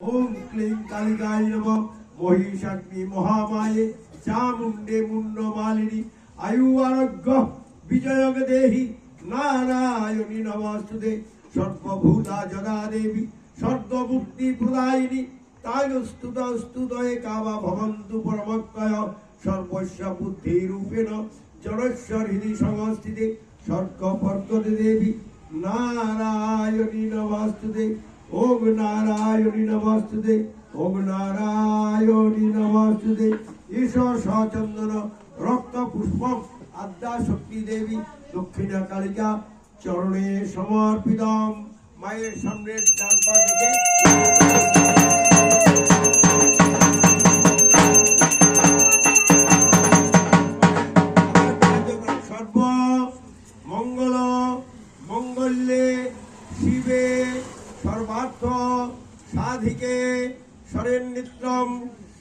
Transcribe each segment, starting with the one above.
ওম ক্লিং কালিকায় নম। মহিষাগ্নি মহামায়ে, চামুণ্ডে মুন্ড মালিনী, আয়ু আরোগ্য বিজয়গ দেহি নারায়ণী নমস্তুতে। সর্বভূতা জগা দেবী সর্বমুক্তি প্রদায়িনী তাই কাবা ভবন্তু পরমক্ষয়, সর্বস্ব বুদ্ধি রূপেণ জড়স্ব হৃদি সংস্থিতে স্বর্গ পর্গতে দেবী, নারায়ণী নমস্তুতে। ওম नारायणी नमस्ते ওম নারায়ণী নমস্তুতে ঈশ্বর সচন্দন রক্ত পুষ্পম আদ্যা শক্তি দেবী দক্ষিণা কালিকা চরণে সমর্পিতম মায়ের সামনের ডান পা দিকে সাধিকে শরণ্যিত্রম।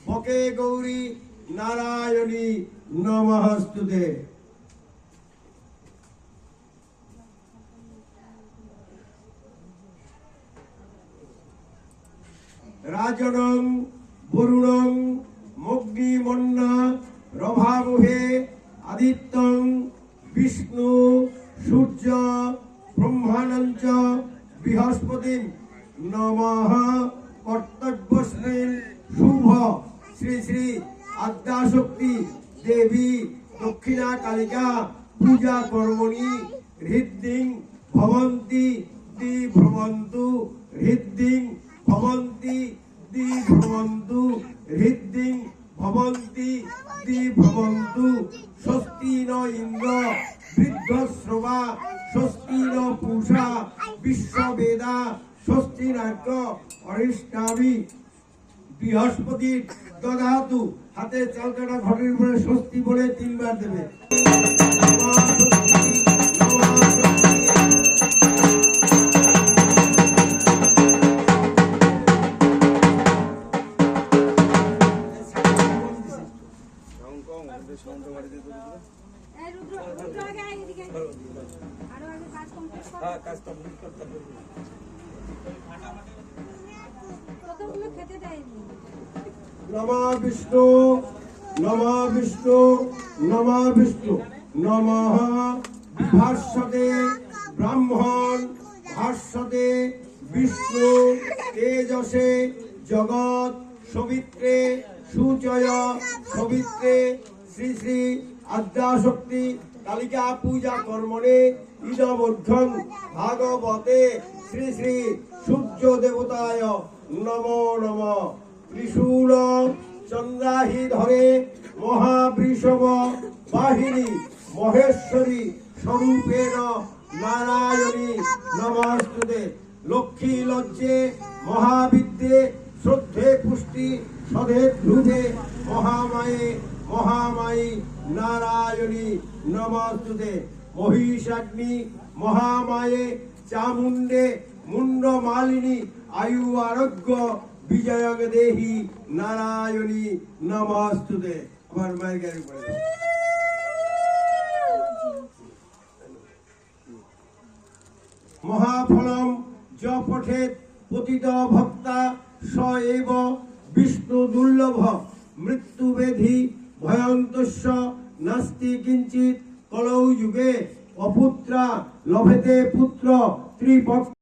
বকে গৌরী নারায়ণী নমস্তুতে। রাজনং, বরুণং, মগ্নিমন্না, রভামুহে, আদিত্যং, বিষ্ণু, সূর্য, ব্রহ্মানঞ্চ বৃহস্পতি নমঃ কর্তব্যশ্রীন শুভ শ্রী শ্রী আদ্যাশক্তি দেবী দক্ষিণা কালিকা পূজা কর্মণি হৃদ্দিং ভবন্তি দি ভ্রমন্তু হৃদ্দিং ভবন্তি দি ভ্রমন্তু হৃদ্দিং ভবন্তি দি ভবন্তু স্বস্তি ন ইন্দ্র বৃদ্ধশ্রবা স্বস্তি ন পূষা বিশ্ববেদা স্বস্তি নার্ক অরিষ্টাবি বৃহস্পতি দদাতু হাতে চালকাটা ঘরের উপরে স্বস্তি বলে তিনবার দেবে। কাজ কমপ্লিট কর। কতগুলো খেতে দেয়নি নম বিষ্ণু নম বিষ্ণু নম বিষ্ণু নম ভাস্বতে ব্রাহ্মণ ভাস্বতে বিষ্ণু, তেজসে জগৎ, সবিত্রে সুচয়, সবিত্রে শ্রী শ্রী আদ্যাশক্তি কালিকা পূজা কর্মণে ইদমধ্যং ভাগবতে শ্রী শ্রী সূর্য দেবতায় নমো নম। ত্রিশূল চন্দ্রাহি ধরে মহাবৃষভ বাহিনী মহেশ্বরী স্বরূপেণ নারায়ণী নমস্তুতে। লক্ষ্মী লজ্জে মহাবিদ্যে শ্রদ্ধে পুষ্টি সধে ধ্রুবে মহামায়ে মহামায়ী নারায়ণী নমস্তুতে। মহিষাগ্নি মহামায়ে চামুণ্ডে মুন্ড মালিনী আয়ু আরোগ্য বিজয়গ দেহি নারায়ণী নমস্তুতে আমার মায়ের গাড়ি পড়ে। মহাফলম য পঠেত পতিত ভক্তা স এব বিষ্ণু দুর্লভ মৃত্যুবেধি ভয়ন্তস্য নাস্তি কিঞ্চিত কলৌ যুগে অপুত্রা লভেতে পুত্র ত্রিপক্ষ